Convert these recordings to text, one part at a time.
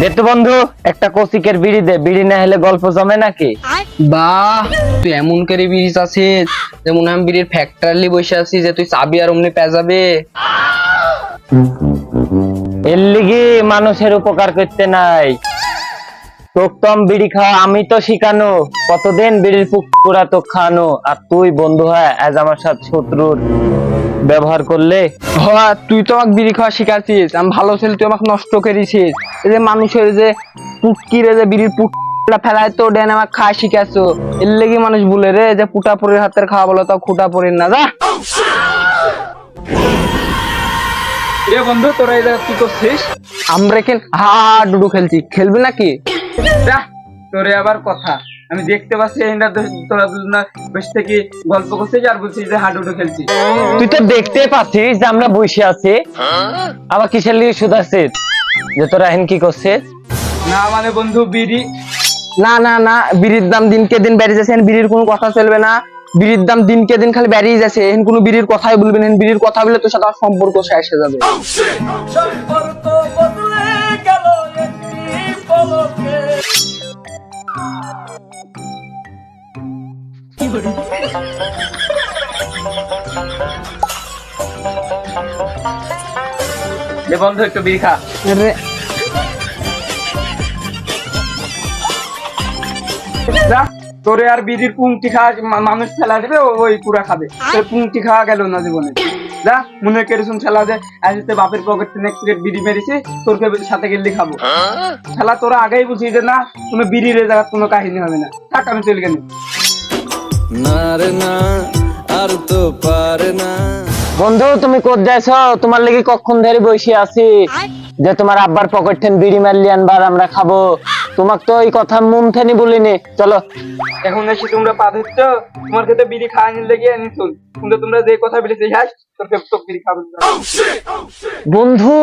দে বন্ধু একটা কৌশিকের বিড়ি দে। বিড়ি না হলে গল্প জমে নাকি? বাহ তুই এমন করে বিড়িস আছিস যেমন আমি বিড়ির ফ্যাক্টরি বসে আছি যে তুই চাবি আর অমনি পেঁচাবে এর লিগে মানুষের উপকার করতে নাই। তোক বিড়ি খাওয়া আমি তো শিখানো কতদিন বিড়ির পুকুরা তো খানো? আর তুই বন্ধু হয় আজ আমার সাথে শত্রুর ব্যবহার করলে? হ্যাঁ তুই তো আমাকে বিড়ি খাওয়া শিখাচ্ছিস। আমি ভালো ছেলে তুই আমাকে নষ্ট করেছিস। এই যে মানুষের যে পুটকিরে যে বিড়ির পুটটা ফেলায় তো ডেন আমাকে খাওয়া শিখাচ্ছ। এর লেগে মানুষ বলে রে যে পুটা পরির হাতের খাওয়া বলো তো খুটা পরির না যা। এ বন্ধু তোরা এই জায়গা কি করছিস? আমরা কেন হা ডুডু খেলছি? খেলবি নাকি? তোরে আবার কথা। আমি দেখতে পাচ্ছি এইটা তোরা দুজনা বেশ থেকে গল্প করছিস আর বলছিস যে হাডুডু খেলছিস। তুই তো দেখতে পাচ্ছিস যে আমরা বসে আছি। আবার কিসের লিগে শুধাচ্ছিস? যে তোরা এখন কি করছিস? না মানে বন্ধু বিড়ি। না না না বিড়ির দাম দিনকে দিন বেড়ে যাচ্ছে বিড়ির কোনো কথা চলবে না। বিড়ির দাম দিনকে দিন খালি বেড়েই যাচ্ছে এখন কোনো বিড়ির কথাই বলবেন এখন বিড়ির কথা বলে তোর সাথে আমার সম্পর্ক শেষ হয়ে যাবে। বন্ধু একটু বিড়ি খা। রে- যা তোরে আর বিড়ির পুংটি খাওয়া মানুষ ফেলা দেবে ওই পুরা খাবে। পুংটি খাওয়া গেল না জীবনে। যা মনে কেরোসিন আজ তো বাপের পকেট থেকে এক প্লেট বিড়ি মেরেছি তোর কে সাথে গেলে খাব। খেলা তোরা আগেই বুঝি যে না কোনো বিড়ির জায়গা কোনো কাহিনী হবে না। থাক আমি চলে গেলি না রে না আর তো পারে না। বন্ধু তুমি কোথ যাইছ? তোমার লেগে কখন ধরে বসে আছি। যে তোমার আব্বার পকেট থেন বিড়ি মারলি আনবার আমরা খাব। তোমাক তো এই কথা মন থেনি বলিনি। চলো। এখন এসে তোমরা পা ধরছ তোমার ক্ষেত্রে বিড়ি খাওয়া নিয়ে লেগে আনি শুন কিন্তু তোমরা যে কথা বলেছে হ্যাঁ তোর ক্ষেত্রে তো বিড়ি খাবে না। বন্ধু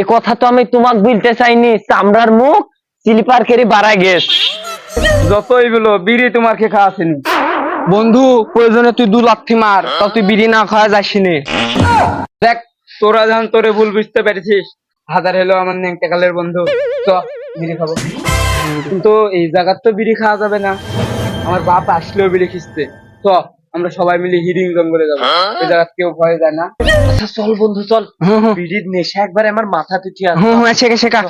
এ কথা তো আমি তোমাক বলতে চাইনি। চামড়ার মুখ স্লিপার কেরি বাড়ায় গেছ যতই বলো বিড়ি তোমার খেয়ে খাওয়া আসেনি। বন্ধু প্রয়োজনে তুই দু লাথি মার তাও তুই বিড়ি না খাওয়া যাসনি। দেখ তোরা যখন তোরে ভুল বুঝতে পেরেছিস হাজার হলো আমার নেংটে কালের বন্ধু। চ। বিড়ি খাব। কিন্তু এই জায়গার তো বিড়ি খাওয়া যাবে না। আমার বাপ আসলেও বিড়ি খিস্তে চ আমরা সবাই মিলে হিরিং জঙ্গলে যাব। এই জায়গা কেউ ভয় যায় না। আচ্ছা চল বন্ধু চল। বিড়ির নেশা একবার আমার মাথা আর হুম হুম শেখা।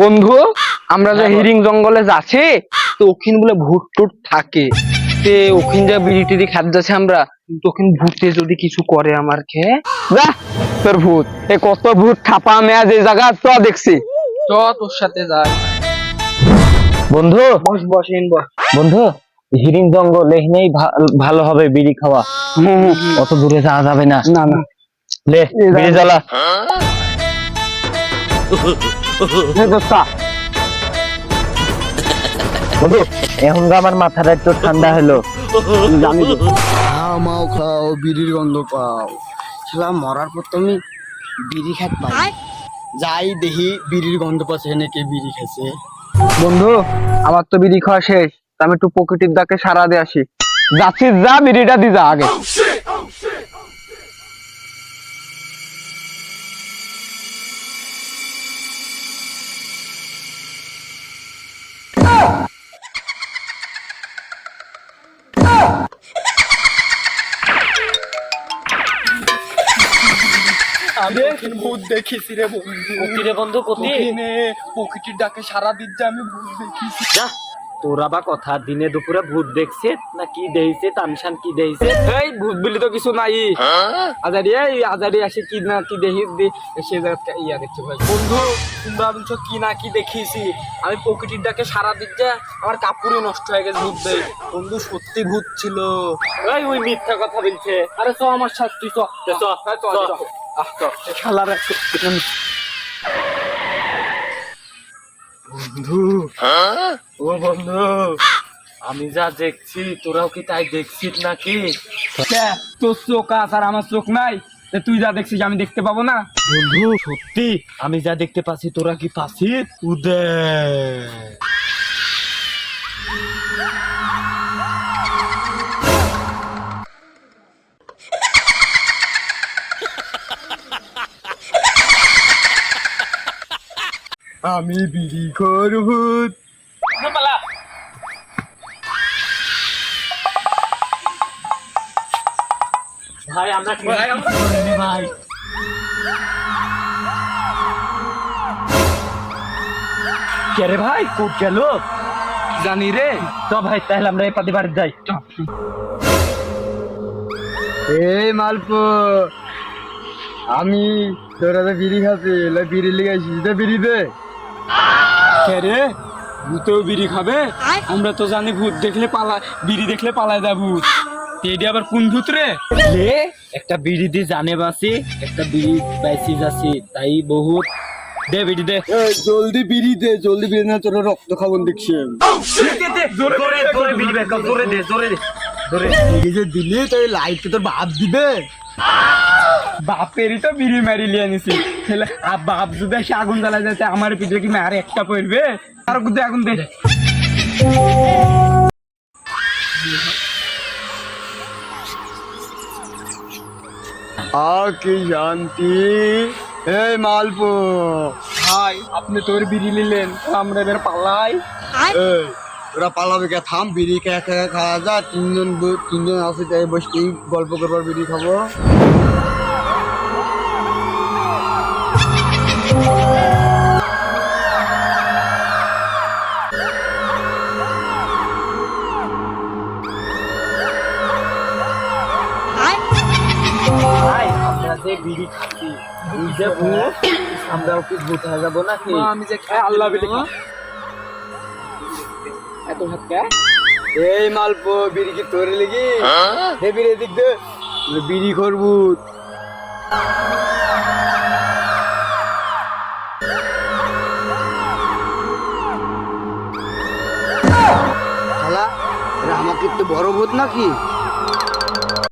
বন্ধু। আমরা যে হিরিং জঙ্গলে যাচ্ছি তো ওখানে বলে ভূত টুট থাকে। তে ওখানে যা বিড়ি টিড়ি খাদ যাচ্ছে আমরা তো ওখানে ভূতে যদি কিছু করে আমার খেয়ে যা তোর ভূত। এ কত ভূত ছাপা মেয়া যে জায়গা তো দেখছি। চ তোর সাথে যাই বন্ধু? বস বস ইন বস। বন্ধু হিরিং জঙ্গল এখানেই ভালো হবে বিড়ি খাওয়া। অত দূরে যাওয়া যাবে না। না না। লে বিড়ি জ্বালা। বন্ধু এখন আমার মাথাটা একটু ঠান্ডা হলো। জানি। খাও বিড়ির গন্ধ পাও। শালা মরার পর তো আমি বিড়ি খাত পাই যাই দেখি বিড়ির গন্ধ পাচ্ছে নাকি কে বিড়ি খেয়েছে বন্ধু আমার তো বিড়ি খাওয়া শেষ। আমি একটু প্রকৃতির দাকে সারা দিয়ে আসি। যাচ্ছিস যা বিড়িটা দি যা আগে আমি ভূত দেখেছি রে বন্ধু। প্রকৃতির ডাকে সারা দিচ্ছে আমি ভূত দেখেছি। যা তোরা বা কথা দিনে দুপুরে ভূত দেখছে না কি দেইছে তামশান কি দেইছে? এই ভূত বিলি তো কিছু নাই। আজারি এই আজারি আসে কি না কি দেখি সে জায়গা ইয়া দেখছে ভাই বন্ধু তোমরা বলছো কি না কি দেখিয়েছি আমি প্রকৃতির ডাকে সারা দিচ্ছে আমার কাপড়ই নষ্ট হয়ে গেছে ভূত দেয় বন্ধু সত্যি ভূত ছিল। ওই ওই মিথ্যা কথা বলছে। আরে চ আমার সাথে তুই চ চ, চ, বন্ধু, ও বন্ধু, আমি যা দেখছি, তোরাও কি তাই দেখছিস নাকি? তোর চোখ আছে আর আমার চোখ নাই। তুই যা দেখছিস, আমি দেখতে পাবো না? বন্ধু, সত্যি, আমি যা দেখতে পাচ্ছি, তোরা কি পাচ্ছিস? উদয় আমি বিড়ি খোর ভূত ভাই আমরা ভাই কে রে ভাই কোট গেল? জানি রে। তো ভাই তাহলে আমরা এই পাতি বাড়ি যাই। এই মালপো আমি তোরা তো বিড়ি খাচ্ছি এলে বিড়ি লিগে আসিস দে বিড়ি দে। রে ভূতেও বিড়ি খাবে? আমরা তো জানি ভূত দেখলে পালা বিড়ি দেখলে পালায় যা ভূত। এটি আবার কোন ভূত রে? লে একটা বিড়ি দি জানে বাসি একটা বিড়ি পাইছি যাচ্ছি তাই বহুত। দে বিড়ি দে। জলদি বিড়ি দে জলদি বিড়ি না তোরা রক্ত খাবন দেখছি। জোরে জোরে জোরে বিড়ি বের কর জোরে দে জোরে দে জোরে দিলি তাই লাইট তোর বাপ দিবে। বাপেরই তো বিড়ি মারি লিয়ে নিছি তাহলে আর বাপ যদি এসে আগুন জ্বালা যাচ্ছে আমার পিঠে কি আর একটা পড়বে? আর কুদে আগুন দে। আ কি শান্তি এই মালপো। ভাই আপনি তোর বিড়ি নিলেন আমরা এবার পালাই। এই তোরা পালাবে কে? থাম বিড়ি খেয়ে খেয়ে খাওয়া যা তিনজন তিনজন আছে তাই বসে গল্প করবার বিড়ি খাব। খাচ্ছি তুই যে আমরাও কি ভূত হয়ে যাব নাকি? আমি যে খাই আল্লাহ খা। এত ভাত কে? এই মালপো বিড়ি কি তোরে লেগে? দে বিড়ি এদিক দে। বিড়ি করব। শালা এরা আমাকে তো বড় ভূত নাকি?